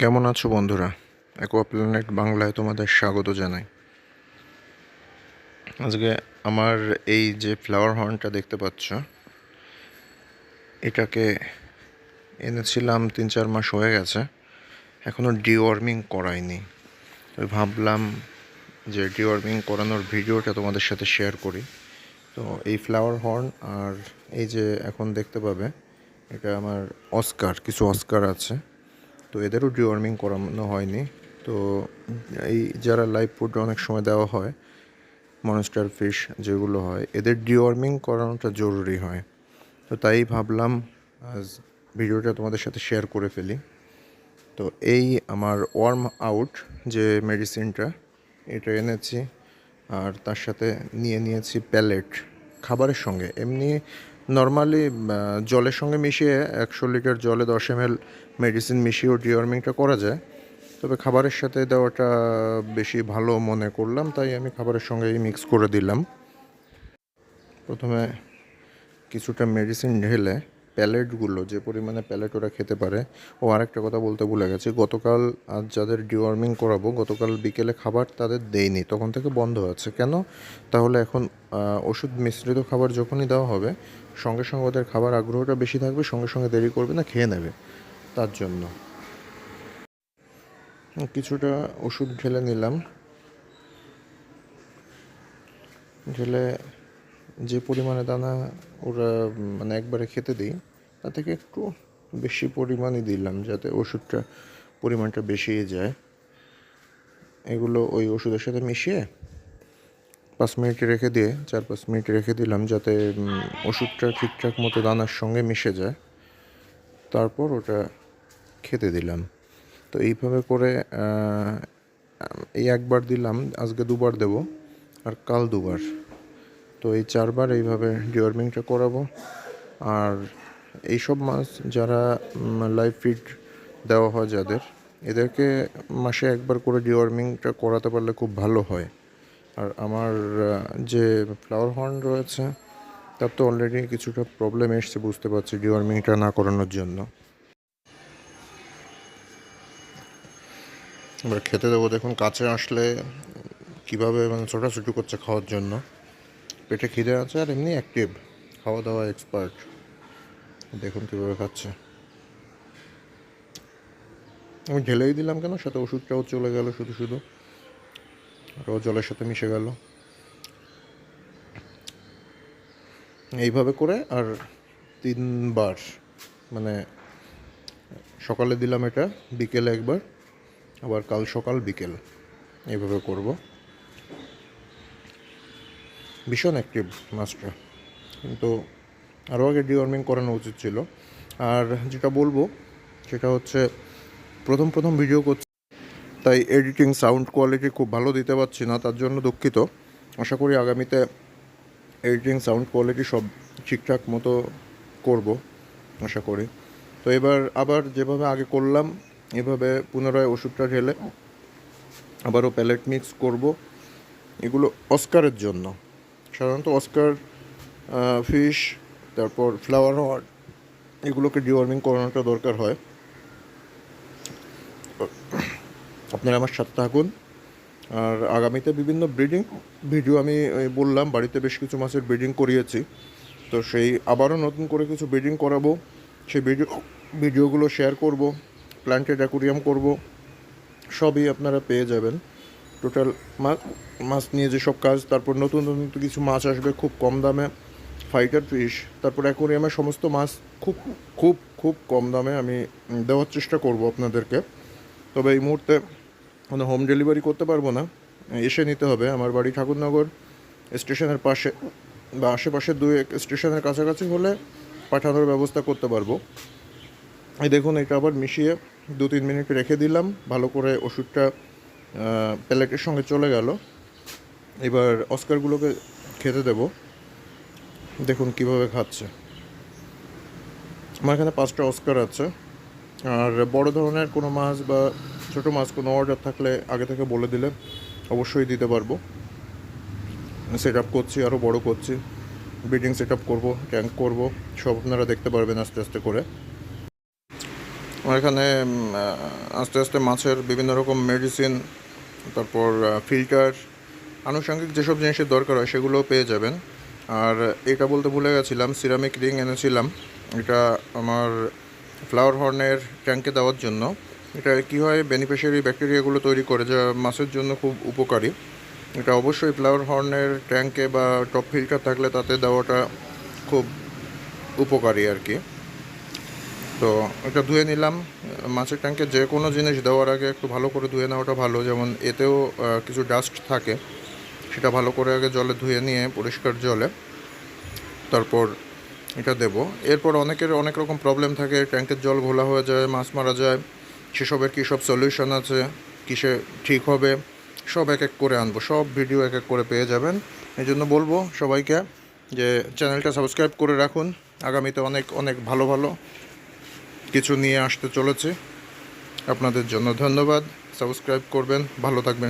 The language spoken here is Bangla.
কেমন আছো বন্ধুরা? অ্যাকোয়া প্ল্যানেট বাংলায় তোমাদের স্বাগত জানাই। আজকে আমার এই যে ফ্লাওয়ার হর্নটা দেখতে পাচ্ছ, এটাকে এনেছিলাম তিন চার মাস হয়ে গেছে এখনও ডিওয়ার্মিং করাইনি। তো ভাবলাম যে ডিওয়ার্মিং করানোর ভিডিওটা তোমাদের সাথে শেয়ার করি। তো এই ফ্লাওয়ার হর্ন আর এই যে এখন দেখতে পাবে, এটা আমার অস্কার কিছু অস্কার আছে। তো এদেরও ডিওয়ার্মিং করানো হয়নি। তো এই যারা লাইভ ফুড অনেক সময় দেওয়া হয় মনস্টার ফিশ যেগুলো হয়, এদের ডিওয়ার্মিং করানোটা জরুরি হয়। তো তাই ভাবলাম, আজ ভিডিওটা তোমাদের সাথে শেয়ার করে ফেলি। তো এই আমার ওয়ার্ম আউট যে মেডিসিনটা এটা এনেছি, আর তার সাথে নিয়ে নিয়েছি প্যালেট খাবারের সঙ্গে। এমনি নর্মালি জলের সঙ্গে মিশিয়ে একশো লিটার জলে দশ এম এল মেডিসিন মিশিয়েও ডিওয়ার্মিংটা করা যায়। তবে খাবারের সাথে দেওয়াটা বেশি ভালো মনে করলাম, তাই আমি খাবারের সঙ্গেই মিক্স করে দিলাম। প্রথমে কিছুটা মেডিসিন ঢেলে প্যালেটগুলো, যে পরিমাণে প্যালেট ওরা খেতে পারে। ও আরেকটা কথা বলতে ভুলে গেছে, গতকাল আজ যাদের ডিওয়ার্মিং করাবো, গতকাল বিকেলে খাবার তাদের দেয়নি, তখন থেকে বন্ধ আছে। কেন? তাহলে এখন ওষুধ মিশ্রিত খাবার যখনই দেওয়া হবে, সঙ্গে সঙ্গে ওদের খাবার আগ্রহটা বেশি থাকবে, সঙ্গে সঙ্গে দেরি করবে না, খেয়ে নেবে, তার জন্য। কিছুটা ওষুধ ঢেলে নিলাম। ঢেলে যে পরিমাণে দানা ওরা মানে একবারে খেতে দিই তা থেকে একটু বেশি পরিমাণই দিলাম যাতে ওষুধটা পরিমাণটা বেশি যায়। এগুলো ওই ওষুধের সাথে মিশিয়ে পাঁচ মিনিট রেখে দিয়ে, চার পাঁচ মিনিট রেখে দিলাম যাতে ওষুধটা ঠিকঠাক মতো দানার সঙ্গে মিশে যায়। তারপর ওটা খেতে দিলাম। তো এইভাবে করে এই একবার দিলাম, আজকে দুবার দেব আর কাল দুবার। তো এই চারবার এইভাবে ডিওয়ার্মিংটা করাবো। আর এইসব মাছ যারা লাইভ ফিড দেওয়া হয় যাদের, এদেরকে মাসে একবার করে ডিওয়ার্মিংটা করাতে পারলে খুব ভালো হয়। আর আমার যে ফ্লাওয়ার হর্ন রয়েছে, তার তো অলরেডি কিছুটা প্রবলেম এসছে বুঝতে পারছি ডিওয়ার্মিংটা না করানোর জন্য। এবার খেতে দেবো, দেখুন কাছে আসলে কীভাবে মানে ছোটাছুটি করছে খাওয়ার জন্য। পেটে খিদে আছে আর এমনি অ্যাক্টিভ খাওয়া দাওয়া এক্সপার্ট দেখুন কীভাবে খাচ্ছে। আমি ঢেলেই দিলাম কেন? সাথে ওষুধটাও চলে গেল শুধু শুধু। আরও জলের সাথে মিশে গেল। এইভাবে করে আর তিনবার মানে সকালে দিলাম এটা, বিকেলে একবার, আবার কাল সকাল বিকেল এইভাবে করব। ভীষণ অ্যাক্টিভ মাছটা কিন্তু আরও আগে ডিওয়ার্মিং করানো উচিত ছিল। আর যেটা বলব, সেটা হচ্ছে প্রথম প্রথম ভিডিও করছি, তাই এডিটিং সাউন্ড কোয়ালিটি খুব ভালো দিতে পারছি না, তার জন্য দুঃখিত। আশা করি আগামীতে এডিটিং সাউন্ড কোয়ালিটি সব ঠিকঠাক মতো করব, আশা করি। তো এবার আবার যেভাবে আগে করলাম, এভাবে পুনরায় ওষুধটা ঢেলে আবারও প্যালেট মিক্স করব। এগুলো অস্কারের জন্য। সাধারণত অস্কার ফিশ তারপর ফ্লাওয়ার হট এগুলোকে ডিওয়ার্মিং করানোটা দরকার হয়। আপনারা আমার সাথে থাকুন। আর আগামীতে বিভিন্ন ব্রিডিং ভিডিও আমি বললাম, বাড়িতে বেশ কিছু মাছের ব্রিডিং করিয়েছি। তো সেই আবারও নতুন করে কিছু ব্রিডিং করাবো। সেই ভিডিও ভিডিওগুলো শেয়ার করব প্ল্যান্টেড অ্যাকুরিয়াম করব, সবই আপনারা পেয়ে যাবেন। টোটাল মাছ মাছ নিয়ে যেসব কাজ, তারপর নতুন নতুন কিছু মাছ আসবে খুব কম দামে। ফাইটার ফিশ, তারপর অ্যাকোরিয়ামের সমস্ত মাছ খুব খুব খুব কম দামে আমি দেওয়ার চেষ্টা করব আপনাদেরকে। তবে এই মুহূর্তে কোনো হোম ডেলিভারি করতে পারব না। এসে নিতে হবে। আমার বাড়ি ঠাকুরনগর স্টেশনের পাশে বা আশেপাশে দুই এক স্টেশনের কাছাকাছি হলে পাঠানোর ব্যবস্থা করতে পারব। এই দেখুন, এটা আবার মিশিয়ে দু তিন মিনিট রেখে দিলাম। ভালো করে ওষুধটা প্যালেটের সঙ্গে চলে গেল। এবার অস্কারগুলোকে খেতে দেব। দেখুন কীভাবে খাচ্ছে। আমার এখানে পাঁচটা অস্কার আছে। আর বড় ধরনের কোনো মাছ বা ছোটো মাছ কোনো অর্ডার থাকলে আগে থেকে বলে দিলে অবশ্যই দিতে পারব। সেট আপ করছি আরও বড় করছি। ব্রিডিং সেট আপ করব ট্যাঙ্ক করব, সব আপনারা দেখতে পারবেন আস্তে আস্তে করে। আমার এখানে আস্তে আস্তে মাছের বিভিন্ন রকম মেডিসিন তারপর ফিল্টার আনুষঙ্গিক যেসব জিনিসের দরকার হয় সেগুলোও পেয়ে যাবেন। আর এটা বলতে ভুলে গেছিলাম সিরামিক রিং এনেছিলাম। এটা আমার ফ্লাওয়ার হর্নের ট্যাঙ্কে দেওয়ার জন্য। এটা কী হয় বেনিফিশিয়ারি ব্যাকটেরিয়াগুলো তৈরি করে, যা মাছের জন্য খুব উপকারী। এটা অবশ্যই ফ্লাওয়ার হর্নের ট্যাঙ্কে বা টপ ফিল্টার থাকলে তাতে দেওয়াটা খুব উপকারী আর কি। তো এটা ধুয়ে নিলাম। মাছের ট্যাঙ্কে যে কোনো জিনিস দেওয়ার আগে একটু ভালো করে ধুয়ে নেওয়াটা ভালো। যেমন এতেও কিছু ডাস্ট থাকে। সেটা ভালো করে আগে জলে ধুয়ে নিয়ে, পরিষ্কার জলে তারপর এটা দেব। এরপর অনেকের অনেক রকম প্রবলেম থাকে, ট্যাঙ্কের জল ঘোলা হয়ে যায়, মাছ মারা যায়, সেসবের কী সব সলিউশন আছে, কিসে ঠিক হবে, সব এক এক করে আনব, সব ভিডিও এক এক করে পেয়ে যাবেন। এই জন্য বলব সবাইকে যে চ্যানেলটা সাবস্ক্রাইব করে রাখুন। আগামীতে অনেক অনেক ভালো ভালো কিছু নিয়ে আসতে চলেছে। আপনাদের জন্য ধন্যবাদ। সাবস্ক্রাইব করবেন, ভালো থাকবেন।